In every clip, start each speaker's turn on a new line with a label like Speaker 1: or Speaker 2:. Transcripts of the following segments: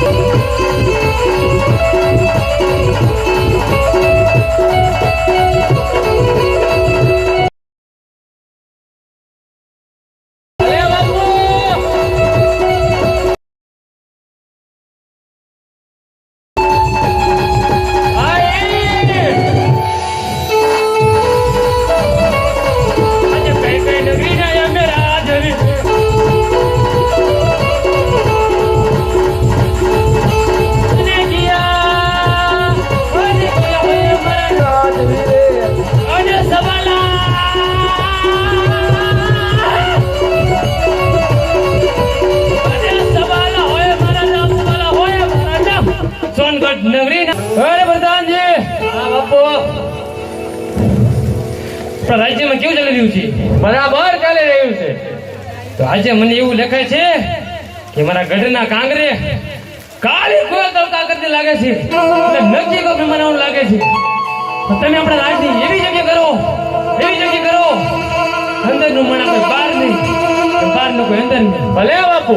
Speaker 1: Thank you. Songadh નગરી અરે પ્રધાનજી! બાપુ. રાજ્યમાં કેવું ચાલી રહ્યું છે? બરાબર ચાલી રહ્યું છે. તો આજે મને એવું લખાય છે કે મારા ગઢના કાંગરે કાળી કોઈ તવતા કરતી લાગે છે. નક્કી કોઈ બનાવવાનું લાગે છે. તમે આપણા રાજની એવી જગ્યા કરો, એવી જગ્યા કરો, અંદરનું મન આપણે બહાર નહીં બહારનું કોઈ અંદર નહીં. ભલે બાપુ.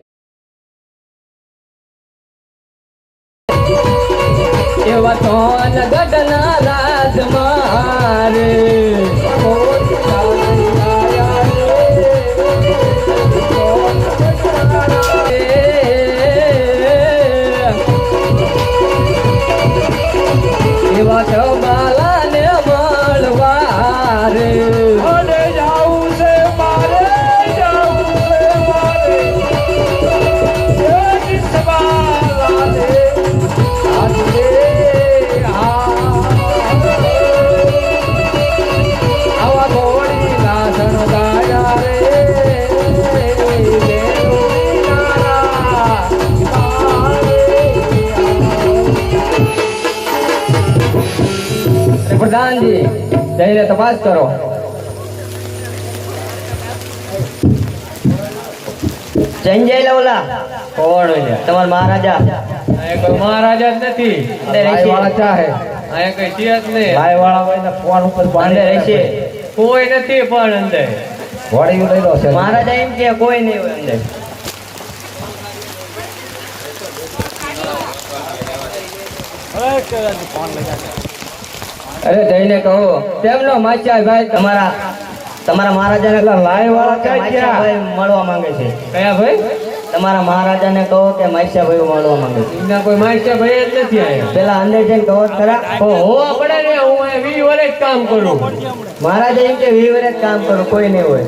Speaker 2: થોન ગઢના પ્રધાનજી જઈને તપાસ કરો.
Speaker 3: સંજય લવલા.
Speaker 1: કોણ છે?
Speaker 3: તમારા મહારાજા?
Speaker 1: અહીંયા કોઈ મહારાજા જ નથી.
Speaker 2: વાળા ચાહે.
Speaker 1: અહીંયા કઈ છે જ નહીં.
Speaker 2: લાય વાળા હોય ને ફોન ઉપર બાંધે
Speaker 3: રહેશે
Speaker 1: કોઈ નથી પણ અંદર.
Speaker 2: ઘોડી લઈ લો છે.
Speaker 3: મહારાજા એમ કે કોઈ નહીં હોય અંદર.
Speaker 2: અરે જઈને કહો. તેમનો માચ્યા ભાઈ
Speaker 3: તમારા તમારા મહારાજાને
Speaker 2: પેલા લાય વાળા
Speaker 3: મળવા માંગે છે.
Speaker 1: કયા ભાઈ?
Speaker 3: તમારા મહારાજાને કહો કે માઈસાભાઈ મળવા માંગે છે.
Speaker 1: એમના કોઈ માસ્ટર ભાઈ જ નથી આયા.
Speaker 3: પેલા અંદર જઈને કહો ખરા.
Speaker 1: હું આપણે ને હું અહીંયા વીસ વર્ષ કામ કરું.
Speaker 3: મહારાજા એમ કે વીસ જ કામ કરું કોઈ નહીં હોય.